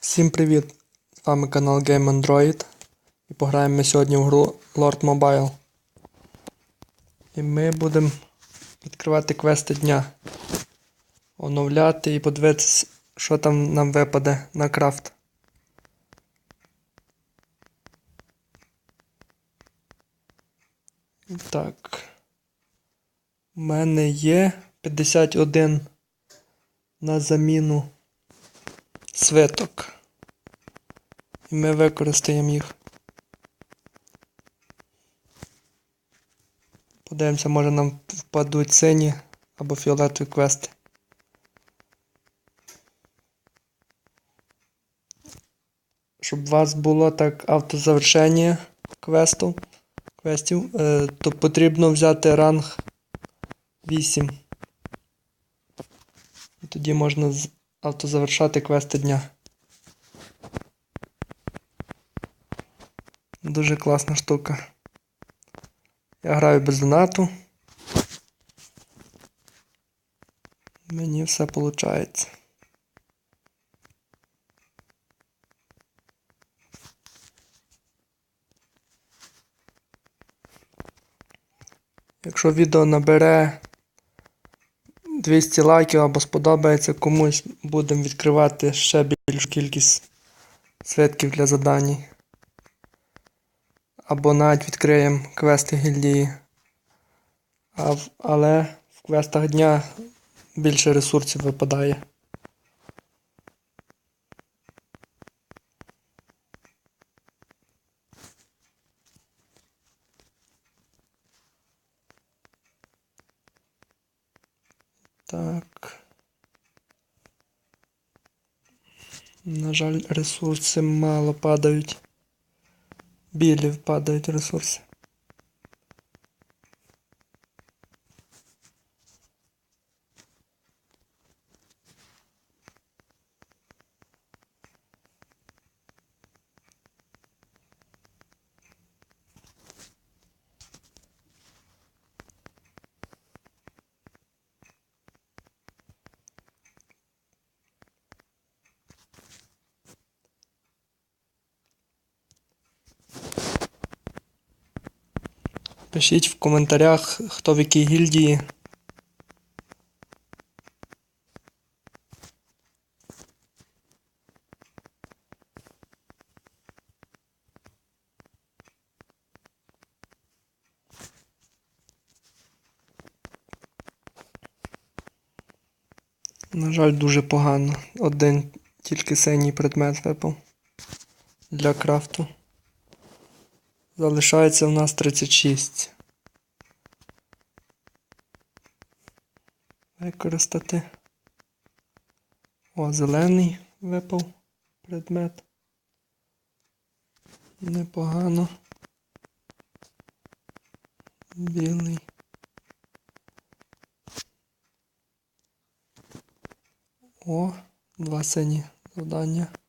Всім привіт! З вами канал Game Android. І пограємо ми сьогодні в гру Lord Mobile. І ми будемо відкривати квести дня. Оновляти і подивитися, що там нам випаде на крафт. Так. У мене є 51 на заміну свиток. І ми використаємо їх. Подивимося, може нам впадуть сині або фіолетові квести. Щоб у вас було так автозавершення квесту, квестів, е, то потрібно взяти ранг 8. І тоді можна автозавершати квести дня. Дуже класна штука. Я граю без донату. Мені все виходить. Якщо відео набере 200 лайків або сподобається комусь, будемо відкривати ще більшу кількість свитків для задань. Або навіть відкриємо квести гільдії. А але в квестах дня більше ресурсів випадає. Так. На жаль, ресурси мало падають. Білі впадають ресурси. Пишіть в коментарях, хто в якій гільдії. На жаль, дуже погано. Один тільки синій предмет випав для крафту. Залишається в нас 36. Використати. О, зелений випав предмет. Непогано. Білий. О, два сині завдання.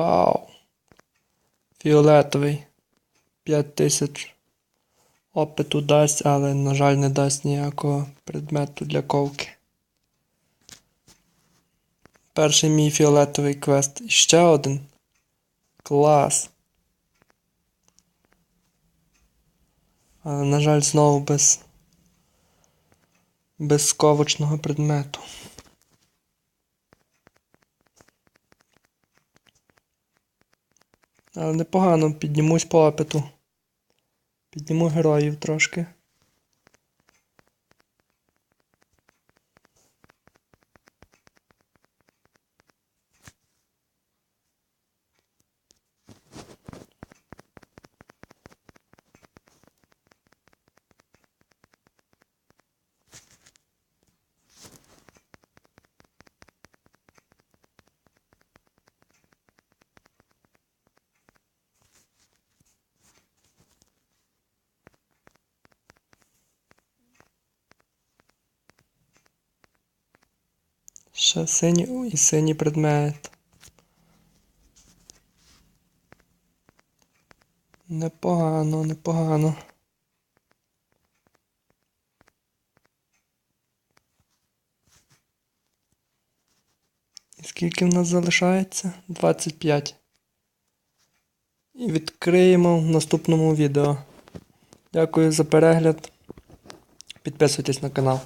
Вау. Фіолетовий. 5000 опиту дасть, але, на жаль, не дасть ніякого предмету для ковки. Перший мій фіолетовий квест. І ще один. Клас. Але, на жаль, знову без. Без сковочного предмету. Але непогано піднімусь по апету. Підніму героїв трошки. Ще синій і синій предмет. Непогано, непогано. І скільки в нас залишається? 25. І відкриємо в наступному відео. Дякую за перегляд. Підписуйтесь на канал.